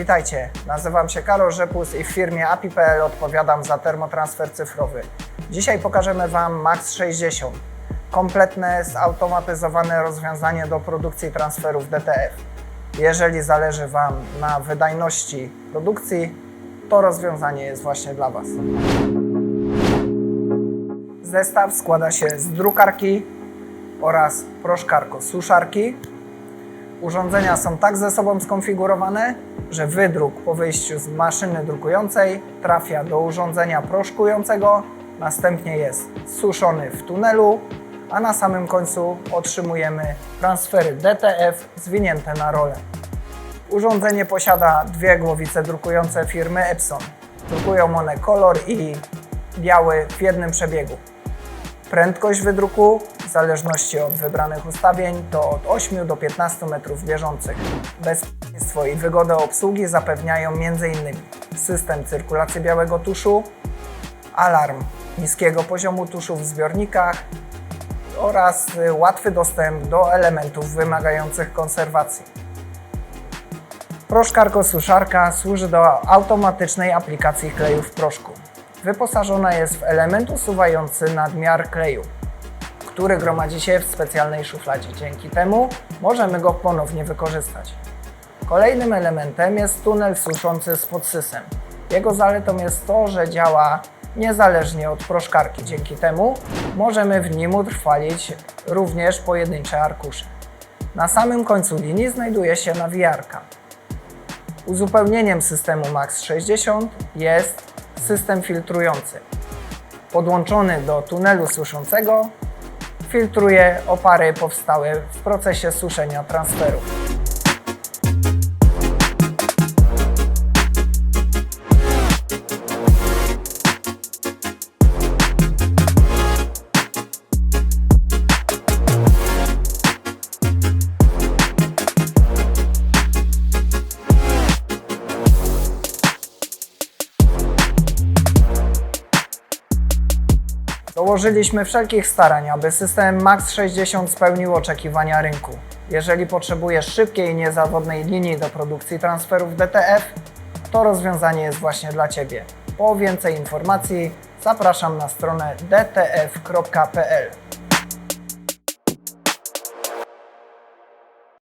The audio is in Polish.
Witajcie, nazywam się Karol Rzepus i w firmie API.pl odpowiadam za termotransfer cyfrowy. Dzisiaj pokażemy Wam Max 60, kompletne, zautomatyzowane rozwiązanie do produkcji transferów DTF. Jeżeli zależy Wam na wydajności produkcji, to rozwiązanie jest właśnie dla Was. Zestaw składa się z drukarki oraz proszkarko-suszarki. Urządzenia są tak ze sobą skonfigurowane, że wydruk po wyjściu z maszyny drukującej trafia do urządzenia proszkującego, następnie jest suszony w tunelu, a na samym końcu otrzymujemy transfery DTF zwinięte na rolę. Urządzenie posiada dwie głowice drukujące firmy Epson. Drukują one kolor i biały w jednym przebiegu. Prędkość wydruku w zależności od wybranych ustawień to od 8 do 15 metrów bieżących. Bezpieczeństwo i wygodę obsługi zapewniają m.in. system cyrkulacji białego tuszu, alarm niskiego poziomu tuszu w zbiornikach oraz łatwy dostęp do elementów wymagających konserwacji. Proszkarko-suszarka służy do automatycznej aplikacji kleju w proszku. Wyposażona jest w element usuwający nadmiar kleju, który gromadzi się w specjalnej szufladzie. Dzięki temu możemy go ponownie wykorzystać. Kolejnym elementem jest tunel suszący z podsysem. Jego zaletą jest to, że działa niezależnie od proszkarki. Dzięki temu możemy w nim utrwalić również pojedyncze arkusze. Na samym końcu linii znajduje się nawijarka. Uzupełnieniem systemu Max 60 jest system filtrujący. Podłączony do tunelu suszącego filtruje opary powstałe w procesie suszenia transferów. Dołożyliśmy wszelkich starań, aby system Max 60 spełnił oczekiwania rynku. Jeżeli potrzebujesz szybkiej i niezawodnej linii do produkcji transferów DTF, to rozwiązanie jest właśnie dla Ciebie. Po więcej informacji zapraszam na stronę dtf.pl.